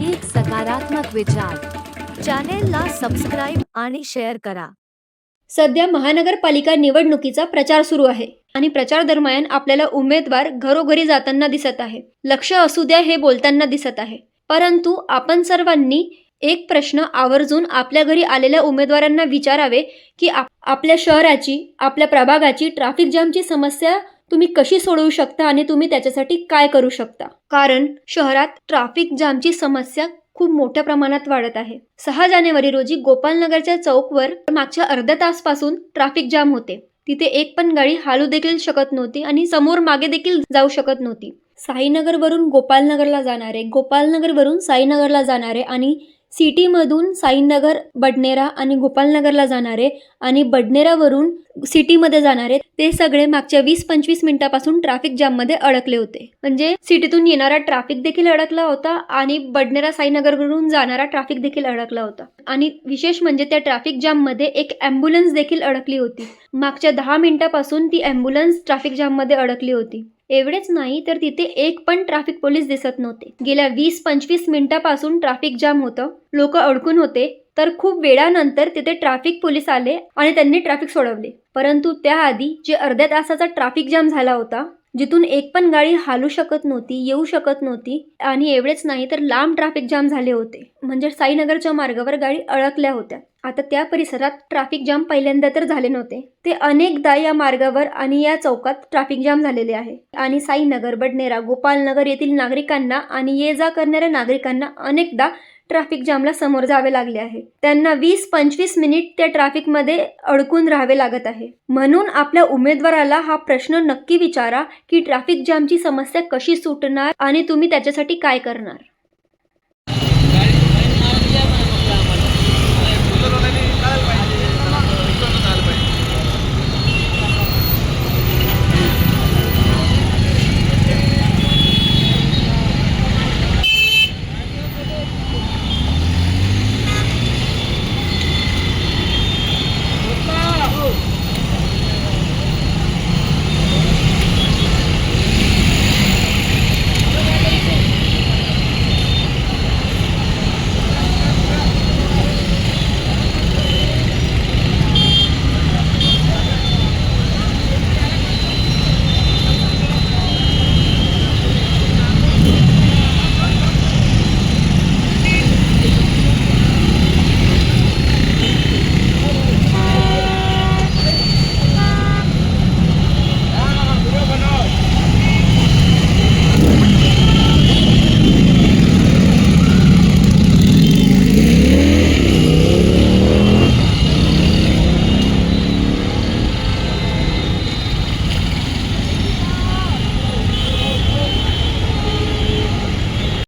एक सकारात्मक विचार. चॅनेलला सबस्क्राईब आणि शेअर करा. सध्या महानगरपालिका निवडणुकीचा प्रचार सुरू आहे आणि प्रचार दरम्यान आपल्याला उमेदवार घरोघरी जाताना दिसत आहे. लक्ष असू द्या हे बोलताना दिसत आहे. परंतु आपण सर्वांनी एक प्रश्न आवर्जून आपल्या घरी आलेल्या उमेदवारांना विचारावे की आप आपल्या शहराची आपल्या प्रभागाची ट्रॅफिक जामची समस्या तुम्ही कशी सोडवू शकता आणि तुम्ही त्याच्यासाठी काय करू शकता? कारण शहरात ट्रॅफिक जामची समस्या खूप मोठ्या प्रमाणात वाढत आहे. सहा जानेवारी रोजी गोपालनगरच्या चौकवर मागच्या अर्ध्या तासपासून ट्रॅफिक जाम होते. तिथे एक पण गाडी हालू देखील शकत नव्हती आणि समोर मागे देखील जाऊ शकत नव्हती. साईनगरवरून गोपालनगरला जाणारे गोपालनगरवरून साईनगरला जाणारे आणि सिटीमधून साईनगर बडनेरा आणि गोपालनगरला जाणारे आणि बडनेरावरून सिटीमध्ये जाणारे ते सगळे मागच्या वीस पंचवीस मिनिटापासून ट्रॅफिक जाममध्ये अडकले होते. म्हणजे सिटीतून येणारा ट्रॅफिक देखील अडकला होता आणि बडनेरा साईनगरवरून जाणारा ट्रॅफिक देखील अडकला होता. आणि विशेष म्हणजे त्या ट्रॅफिक जाममध्ये एक ॲम्ब्युलन्स देखील अडकली होती. मागच्या दहा मिनिटापासून ती ॲम्ब्युलन्स ट्रॅफिक जाममध्ये अडकली होती. एवढेच नाही तर तिथे एक पण ट्रॅफिक पोलीस दिसत नव्हते. गेल्या वीस पंचवीस मिनिटापासून ट्रॅफिक जाम होतं. लोक अडकून होते. तर खूप वेळानंतर तिथे ट्रॅफिक पोलीस आले आणि त्यांनी ट्रॅफिक सोडवले. परंतु त्याआधी जे अर्ध्या तासाचा ट्रॅफिक जाम झाला होता जिथून एक पण गाडी हालू शकत नव्हती येऊ शकत नव्हती आणि एवढेच नाही तर लांब ट्रॅफिक जाम झाले होते. म्हणजे साईनगरच्या मार्गावर गाडी अडकल्या होत्या. आता त्या परिसरात ट्रॅफिक जाम पहिल्यांदा तर झाले नव्हते. ते अनेकदा या मार्गावर आणि या चौकात ट्रॅफिक जाम झालेले आहे. आणि साईनगर बडनेरा गोपालनगर येथील नागरिकांना आणि ये जा करणाऱ्या नागरिकांना अनेकदा ट्रॅफिक जामला समोर जावे लागले आहे. त्यांना वीस पंचवीस मिनिट त्या ट्रॅफिकमध्ये अडकून राहावे लागत आहे. म्हणून आपल्या उमेदवाराला हा प्रश्न नक्की विचारा की ट्रॅफिक जामची समस्या कशी सुटणार आणि तुम्ही त्याच्यासाठी काय करणार?